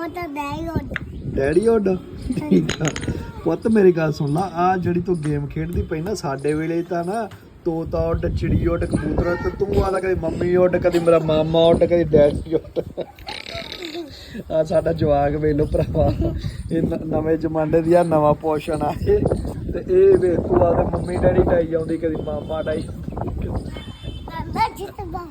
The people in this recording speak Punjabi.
ਉਹ- ਤਾਂ ਬੈਗ ਉੱਡ ਡੈਡੀ ਉੱਡ ਠੀਕ ਆ। ਪੁੱਤ ਮੇਰੀ ਗੱਲ ਸੁਣ ਲਾ ਆ ਜਿਹੜੀ ਤੂੰ ਗੇਮ ਖੇਡਦੀ ਪਈ ਨਾ ਸਾਡੇ ਵੇਲੇ ਤਾਂ ਨਾ ਤੋਤਾ ਉੱਡ ਚਿੜੀ ਉੱਡ ਕਬੂਤਰ ਤੇ ਤੂੰ ਆਦਾ ਕਦੀ ਮੰਮੀ ਉੱਡ ਕਦੀ ਮੇਰਾ ਮਾਮਾ ਉੱਡ ਕਦੀ ਡੈਡੀ ਉੱਡ। ਆ ਸਾਡਾ ਜਵਾਕ ਵੇਖ ਲੋ ਭਰਾਵਾ। ਇਹ ਨ- ਨਵੇਂ ਜ਼ਮਾਨੇ ਦੀ ਆ ਨਵਾਂ ਪੋਸ਼ਨ ਆ ਇਹ। ਤੇ ਇਹ ਵੇਖ ਤੂੰ ਆਦੇ ਮੰਮੀ ਡੈਡੀ ਡਾਈ ਜਾਂਦੀ ਕਦੀ ਮਾਮਾ ਡਾਈ ਮੈਂ ਜਿੱਤ ਗਾ